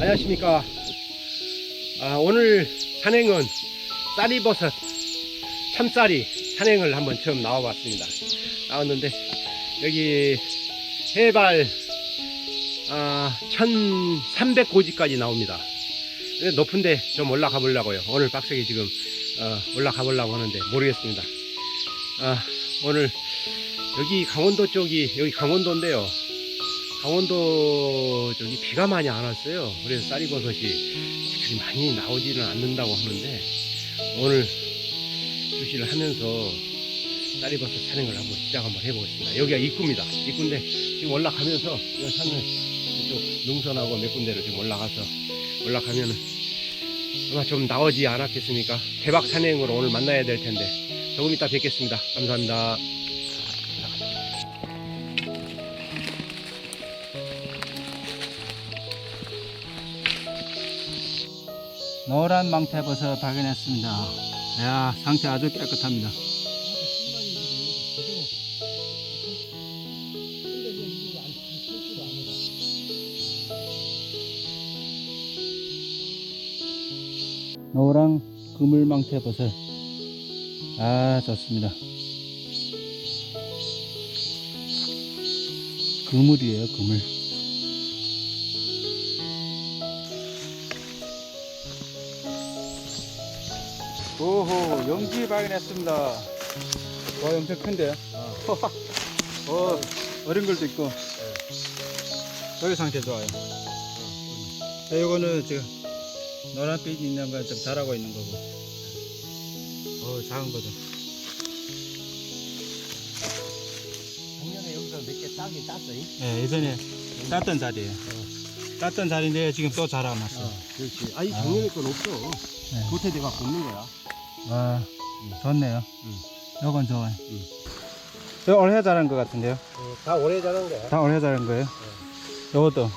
안녕하십니까. 아, 오늘 산행은 쌀이버섯, 참쌀이 산행을 한번 처음 나와봤습니다. 나왔는데, 여기 해발 아, 1300고지까지 나옵니다. 높은데 좀 올라가 보려고요. 오늘 빡세게 지금 어, 올라가 보려고 하는데 모르겠습니다. 아, 오늘 여기 강원도 쪽이 여기 강원도인데요. 강원도 쪽이 비가 많이 안 왔어요. 그래서 쌀이버섯이 그리 많이 나오지는 않는다고 하는데 오늘 주시를 하면서 쌀이버섯 촬영을 한번 시작 한번 해보겠습니다. 여기가 입구입니다. 입구인데 지금 올라가면서 이 산을 이쪽 능선하고 몇 군데를 지금 올라가서 올라가면은 아마 좀 나오지 않았겠습니까? 대박 산행으로 오늘 만나야 될 텐데 조금 이따 뵙겠습니다. 감사합니다. 노란 망태버섯 발견했습니다. 야, 상태 아주 깨끗합니다. 노랑 그물 망태버섯. 아, 좋습니다. 그물이에요, 그물. 오호, 영지 발견했습니다. 와, 엄청 큰데요? 어, 어린 걸도 있고. 여기 상태 좋아요. 네, 요거는 지금 노란빛 있는 건 좀 자라고 있는 거고. 어, 작은 거죠. 작년에 여기서 몇 개 따긴 땄어요. 네, 예전에 땄던 자리에요. 땄던 자리인데 지금 또 자라났어. 요 그렇지. 아니 아. 작년에 건 없어. 네. 도태대가 걷는 거야. 와, 좋네요. 음. 요건 좋아요. 음. 저 올해 자란 것 같은데요? 어, 다 오래 자란 거야. 다 올해 자란 거예요? 요것도.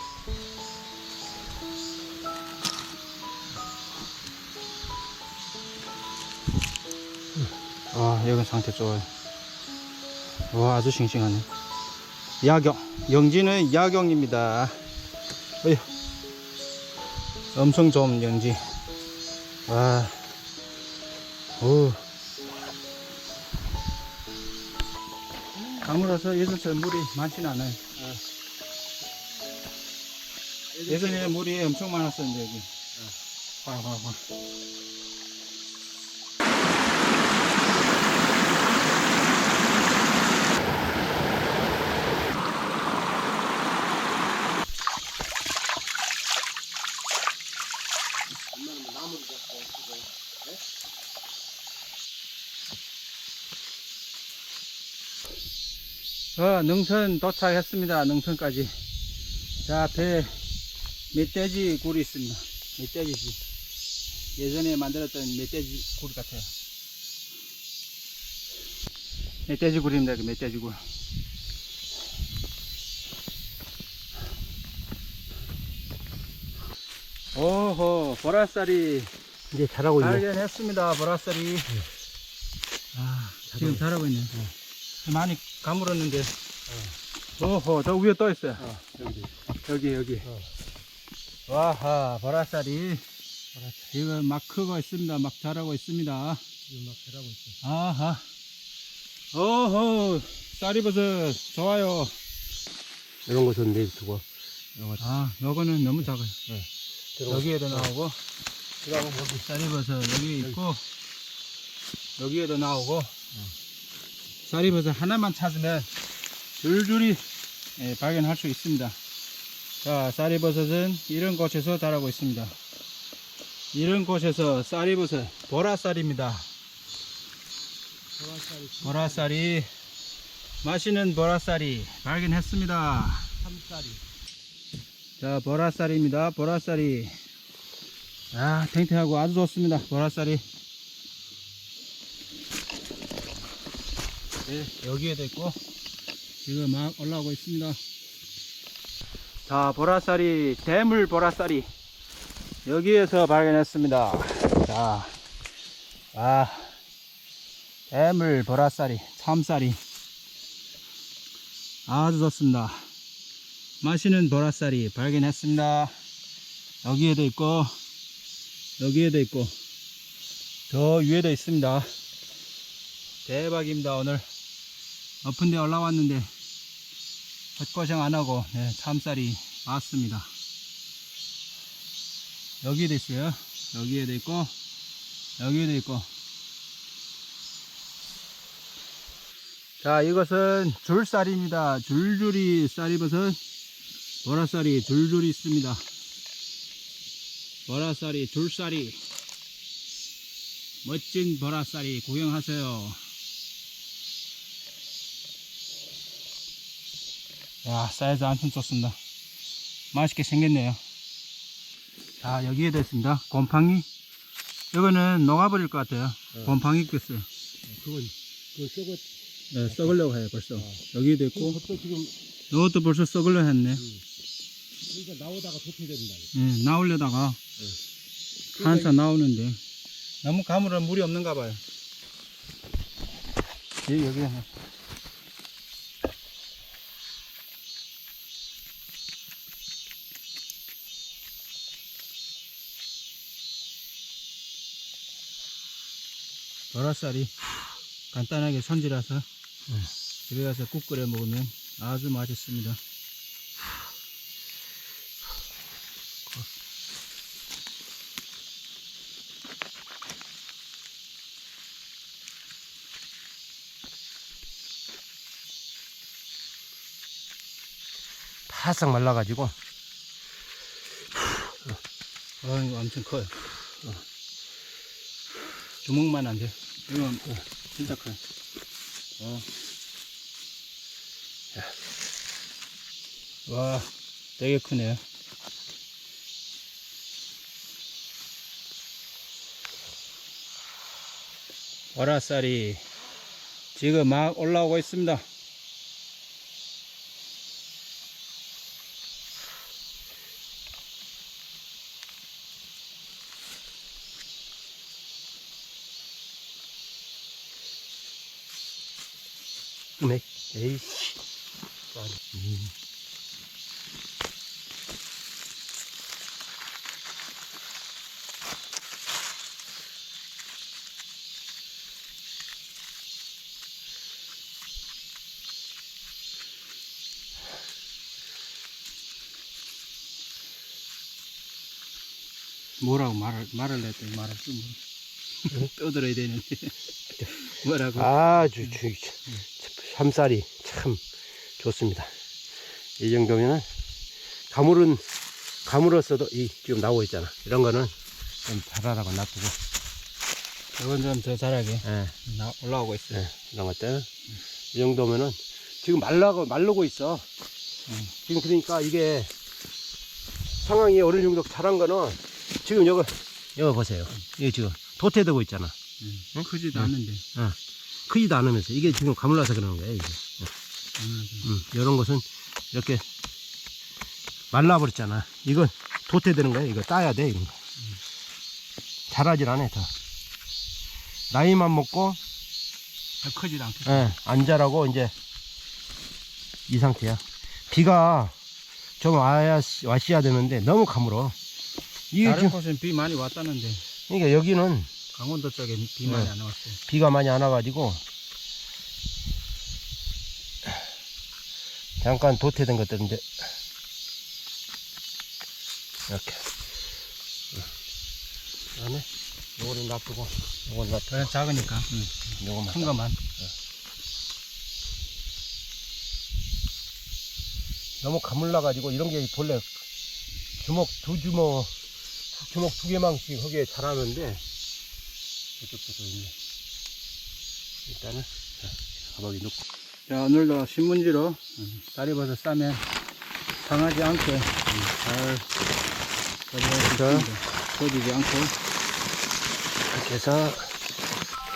와, 여기 상태 좋아요. 와, 아주 싱싱하네. 야경. 영지는 야경입니다. 어휴. 엄청 좋은 영지. 와. 오. 강물어서 예전처럼 물이 많지는 않아요. 예전에 물이 엄청 많았었는데 여기. 확확확. 엄마는 뭐 나무를 잡고 지금. 네? 어, 능선 도착했습니다. 능선까지. 자, 배 멧돼지 굴이 있습니다. 멧돼지지. 예전에 만들었던 멧돼지 굴 같아요. 멧돼지 굴입니다. 그 멧돼지 굴. 오호, 보라쌀이 이제 자라고 있네. 발견했습니다. 보라쌀이. 아, 지금 자라고 있네 요. 많이 가물었는데. 오호, 저 위에 또 있어요. 어, 여기. 여기, 여기. 어. 와하, 보라쌀이. 이거 막 크고 있습니다. 막 자라고 있습니다. 지금 막 자라고 있어. 아하. 오호, 쌀이버섯. 좋아요. 이런 것은 내두고. 이런 거 아, 요거는 너무 작아요. 들어가. 여기에도 나오고, 들어가면 여기. 쌀이버섯 여기 있고, 여기에도 나오고, 쌀이버섯 하나만 찾으면 줄줄이 예, 발견할 수 있습니다. 자, 쌀이버섯은 이런 곳에서 자라고 있습니다. 이런 곳에서 쌀이버섯, 보라쌀입니다. 보라쌀이 보라쌀이, 맛있는 보라쌀이 발견했습니다. 참쌀이. 자, 보라쌀입니다. 보라쌀이. 아, 탱탱하고 아주 좋습니다. 보라쌀이. 네, 여기에도 있고, 지금 막 올라오고 있습니다. 자, 보라쌀이, 대물 보라쌀이. 여기에서 발견했습니다. 자, 아, 대물 보라쌀이, 참쌀이. 아주 좋습니다. 맛있는 보라쌀이 발견했습니다. 여기에도 있고, 여기에도 있고, 저 위에도 있습니다. 대박입니다, 오늘. 높은 데 올라왔는데, 헛고생 안 하고, 네, 참쌀이 왔습니다. 여기에도 있어요. 여기에도 있고, 여기에도 있고. 자, 이것은 줄쌀입니다. 줄줄이 쌀이버섯, 보라쌀이 줄줄이 있습니다. 보라쌀이, 줄쌀이, 멋진 보라쌀이 구경하세요. 야, 사이즈 엄청 좋습니다. 맛있게 생겼네요. 자, 여기에도 있습니다. 곰팡이. 이거는 녹아버릴 것 같아요. 어. 곰팡이 꼈어요. 그건 그건 썩어. 네, 썩으려고 해요, 벌써. 여기도 있고, 그것도 지금 이것도 벌써 썩으려 했네. 그러니까 나오다가 도태된다. 예, 나오려다가 한참 나오는데 너무 가물은 물이 없는가 봐요. 예, 여기 하나. 보라쌀이 간단하게 손질해서 집에 가서 국 끓여 먹으면 아주 맛있습니다. 바싹 말라가지고 아, 이거 엄청 커요. 어. 주먹만 안 돼. 이건 어, 진짜 커요. 어. 와, 되게 크네요. 와라쌀이 지금 막 올라오고 있습니다. 네. 에이씨. 음. 뭐라고 말을, 말을 했더니 말을 좀 떠들어야 되는데. 뭐라고? 아주 주, 참쌀이 참 좋습니다. 이 정도면은 가물은 가물었어도 이 지금 나오고 있잖아. 이런 거는 좀 자라라고 놔두고 이건 좀더 잘하게 예, 나, 올라오고 있어요. 예, 이런 것들 이 정도면은 지금 말라고 말르고 있어. 음. 지금 그러니까 이게 상황이 어느 정도 자란 거는 지금 여기 여기 보세요. 이게 지금 도태되고 있잖아. 음, 응? 크지도 응. 않는데. 크지도 않으면서 이게 지금 가물러서 그러는 거예요. 이게. 음, 음, 이런 것은 이렇게 말라버렸잖아. 이건 도태되는 거야. 이거 따야 돼. 이런 거. 자라질 않아 더. 나이만 먹고 더 크지도 않게. 예, 안 자라고 이제 이 상태야. 비가 좀 와야 왔어야 되는데 너무 가물어. 이게 다른 지금 곳은 비 많이 왔다는데 그러니까 여기는 강원도 쪽에 비 많이 네. 안 왔어요. 비가 많이 안 와가지고 잠깐 도태된 것들 이제 이렇게 그다음에 요거는 놔두고 요건 놔두고 그냥 작으니까. 응. 요거만 큰 것만. 너무 가물나가지고 이런 게 본래 주먹 두 주먹 주먹 두 개만씩 하게 자라는데 이쪽도 좀 있네. 일단은 자, 가방에 넣고. 자, 오늘도 신문지로 다리 버섯 싸면 상하지 않게. 음, 잘. 꺼지지 않고. 이렇게 해서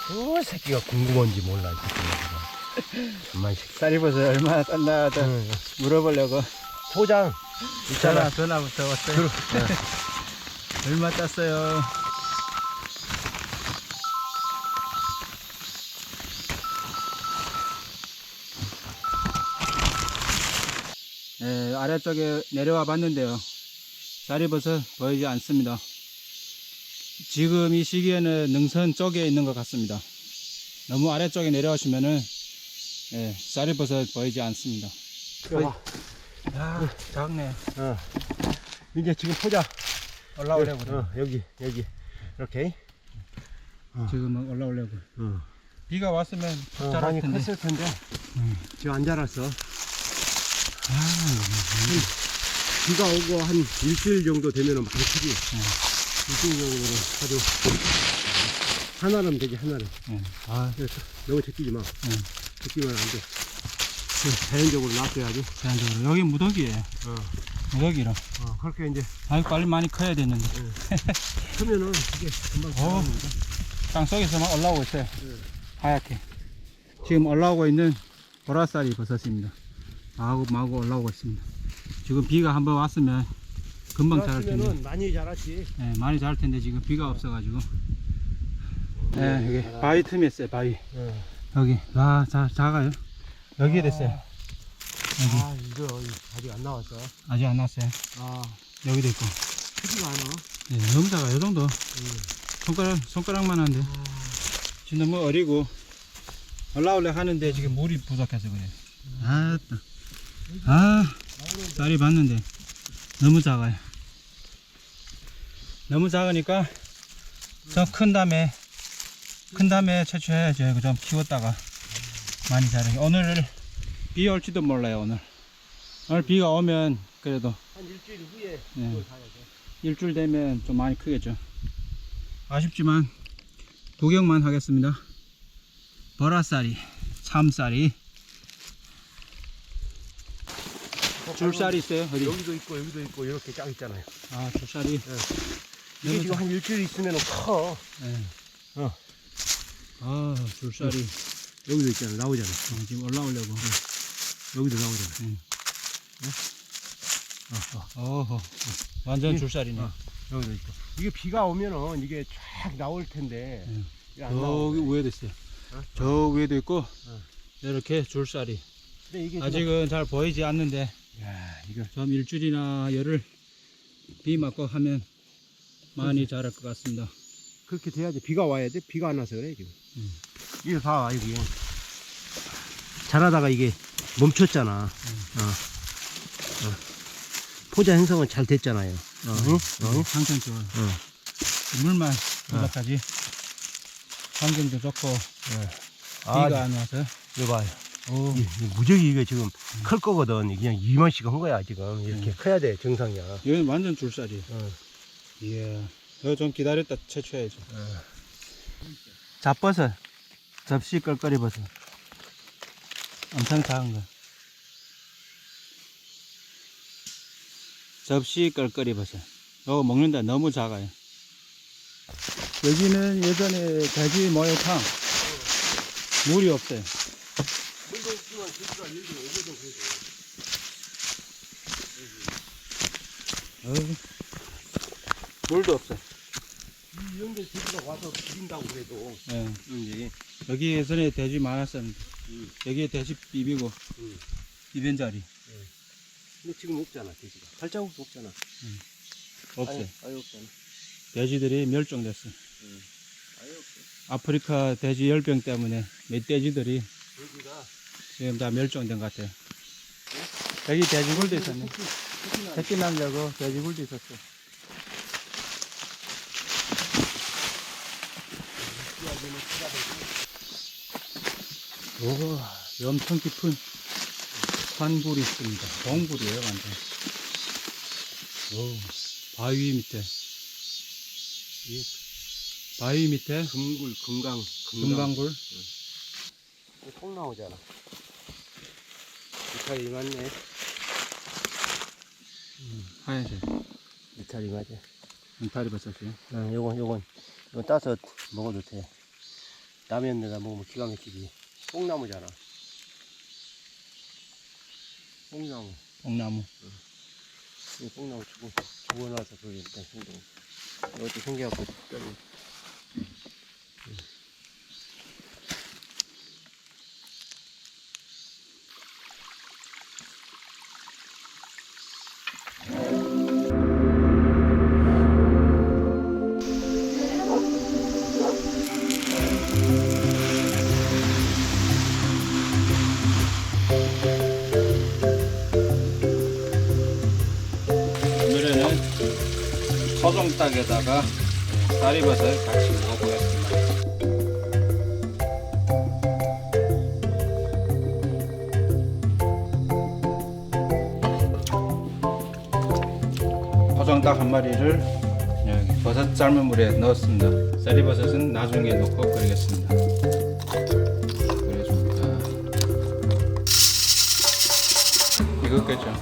그 새끼가 궁금한지 몰라 정말 이 새끼. 다리 버섯 얼마나 땄나 하다 응, 물어보려고. 소장. 있잖아. 전화부터 왔어요. 얼마 땄어요? 네, 아래쪽에 내려와 봤는데요. 쌀이버섯 보이지 않습니다. 지금 이 시기에는 능선 쪽에 있는 것 같습니다. 너무 아래쪽에 내려오시면은 예, 쌀이버섯 보이지 않습니다. 야, 야, 작네. 어. 이제 지금 포자 올라오려고 그래. 어, 여기 여기 이렇게 지금은 올라오려고. 어. 비가 왔으면 어, 많이 텐데. 컸을 텐데 음. 지금 안 자랐어. 비가 오고 한 일주일 정도 되면은 많이 크지. 일주일 정도는 아주 하나름 되지 하나름. 예. 아, 그래서 너무 제끼지 마. 응. 제끼면 안 돼. 그 자연적으로 놔둬야지. 자연적으로. 여기 무더기예요. 어. 무더기라. 어, 그렇게 이제 아이 빨리 많이 커야 되는데. 크면은 이게 금방 어. 자랍니다. 땅 속에서 막 올라오고 있어요. 하얗게. 지금 올라오고 있는 보라쌀이 버섯입니다. 마구 마구 올라오고 있습니다. 지금 비가 한번 왔으면 금방 자랄 텐데. 많이 자랐지. 네, 많이 자랄 텐데 지금 비가 없어가지고. 네, 여기 바위 틈에 있어요, 바위. 어. 여기, 아, 자, 작아요. 여기에 됐어요. 여기. 아, 이거 아직 안 나왔어. 아직 안 났어요. 아, 여기도 있고. 크지가 않아. 네, 너무 작아. 요 정도. 음. 손가락, 손가락만 한데. 지금 너무 어리고, 올라오려 하는데 지금 물이 부족해서 그래요. 아, 따. 아, 쌀이 봤는데 너무 작아요. 너무 작으니까 더 큰 다음에, 큰 다음에 채취해야죠. 이거 좀 키웠다가 많이 자라게. 오늘 비 올지도 몰라요, 오늘. 오늘 비가 오면 그래도 한 일주일 후에 네. 일주일 되면 좀 많이 크겠죠. 아쉽지만 구경만 하겠습니다. 보라쌀이, 참쌀이, 줄쌀이 있어요. 어디? 여기도 있고 여기도 있고 이렇게 쫙 있잖아요. 아, 줄쌀이. 이게 너무 지금 한 일주일 있으면 커. 네. 어. 아, 줄쌀이. 여기도 있잖아. 나오잖아. 어, 지금 올라오려고. 여기도 나오잖아. 응. 어, 어. 어허. 완전 예. 줄쌀이네. 어. 여기도 있고. 이게 비가 오면은 이게 쫙 나올 텐데. 응. 이게 안 저기. 위에도 있어요. 어? 저 위에도 있고, 어. 이렇게 이게 지금- 아직은 잘 보이지 않는데, 야, 이거 좀 일주일이나 열흘 비 맞고 하면 많이 자랄 것 같습니다. 그렇게 돼야지. 비가 와야 돼. 비가 안 와서 그래 지금. 음. 이거 봐, 이게 자라다가 이게 멈췄잖아. 어. 어. 포자 형성은 잘 됐잖아요. 어. 응? 어. 상태 좋아요. 어. 물만 부족하지. 환경도 좋고 아, 비가 안 와서. 이거 봐요. 오, 이, 이 무적이 이게 지금 클 거거든. 그냥 이만씩 한 거야 지금. 이렇게 음. 커야 돼 정상이야. 이건 완전 줄살이. 어. 이야, 이거 좀 기다렸다 채취해야죠. 어. 잡버섯, 접시 껄끄리 버섯. 엄청 작은 거. 접시 껄끄리 버섯. 이거 먹는다 너무 작아요. 여기는 예전에 돼지 모욕탕. 물이 없어요. 여기 그래도. 어이. 물도 없어요. 이 연대 돼지가 와서 비린다고 그래도. 예. 응, 여기 예전에 돼지 많았었는데 음. 여기에 돼지 비비고 음. 비변 자리 근데 지금 없잖아 돼지가. 발자국도 없잖아. 없어요. 아예, 아예 없잖아. 돼지들이 멸종됐어. 없어. 아프리카 돼지 열병 때문에 멧돼지들이 돼지가 지금 다 멸종된 것 같아요. 여기 돼지굴도 있었네. 새끼 낳으려고 돼지굴도 있었어. 오, 엄청 깊은 산불이 있습니다. 동굴이에요, 완전. 오, 바위 밑에. 예. 바위 밑에 금굴, 금강, 금강굴. 콩 나오잖아. 이탈이 맞네. 하얀색. 이탈이 맞아. 은타리 버섯이요. 어, 요건, 요건, 이거 따서 먹어도 돼. 라면에다 먹으면 기가 막히지. 뽕나무잖아. 뽕나무. 뽕나무. 이 뽕나무 주고, 죽어놔서 그게 일단 생겨. 이것도 생겨갖고, 저기. 소정닭에다가 쌀이버섯 같이 넣어보겠습니다. 소정닭 한 마리를 여기 버섯 삶은 물에 넣었습니다. 쌀이버섯은 나중에 넣고 끓이겠습니다. 끓여줍니다. 익었겠죠?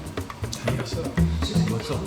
벌써